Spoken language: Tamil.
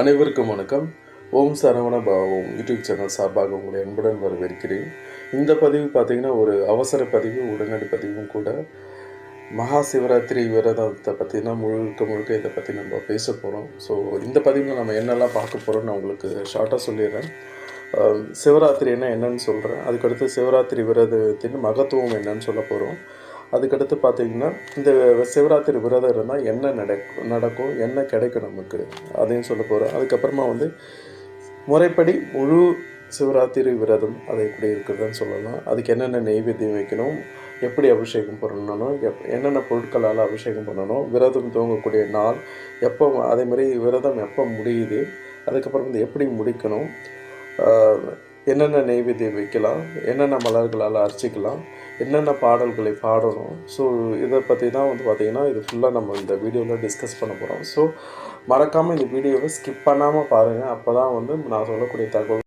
அனைவருக்கும் வணக்கம். ஓம் சரவண பாவம் யூடியூப் சேனல் சார்பாக உங்களை அன்புடன் வரவேற்கிறேன். இந்த பதிவு பார்த்தீங்கன்னா ஒரு அவசர பதிவு உடனடி பதிவும் கூட. மகா சிவராத்திரி விரதத்தை பற்றினா முழுக்க முழுக்க இதை பற்றி நம்ம பேச போகிறோம் ஸோ இந்த பதிவில் நம்ம என்னெல்லாம் பார்க்க போகிறோம்னு நான் உங்களுக்கு ஷார்ட்டாக சொல்லிடுறேன். சிவராத்திரின்னா என்னன்னு சொல்கிறேன் அதுக்கடுத்து சிவராத்திரி விரதத்தின் மகத்துவம் என்னன்னு சொல்ல போகிறோம் அதுக்கடுத்து பார்த்தீங்கன்னா இந்த சிவராத்திரி விரதம் இருந்தால் என்ன நடக்கும் நடக்கும் என்ன கிடைக்கும் நமக்கு? அதையும் சொல்ல போகிறோம் அதுக்கப்புறமா வந்து முறைப்படி முழு சிவராத்திரி விரதம் அது எப்படி இருக்குதுன்னு சொல்லலாம். அதுக்கு என்னென்ன நெய்வேத்தியம் வைக்கணும் எப்படி அபிஷேகம் பண்ணணும் எப் என்னென்ன பொருட்களால் அபிஷேகம் பண்ணணும் விரதம் துவங்கக்கூடிய நாள் எப்போ அதே மாதிரி விரதம் எப்போ முடியுது அதுக்கப்புறம் வந்து எப்படி முடிக்கணும் என்னென்ன நெய்வேத்தியம் வைக்கலாம் என்னென்ன மலர்களால் அர்ச்சிக்கலாம் என்னென்ன பாடல்களை பாடணும். ஸோ இதை பற்றி தான் வந்து பார்த்திங்கன்னா இது ஃபுல்லாக நம்ம இந்த வீடியோவில் டிஸ்கஸ் பண்ண போகிறோம் ஸோ மறக்காமல் இந்த வீடியோவை ஸ்கிப் பண்ணாமல் பாருங்கள் அப்போ தான் வந்து நான் சொல்லக்கூடிய தகவல்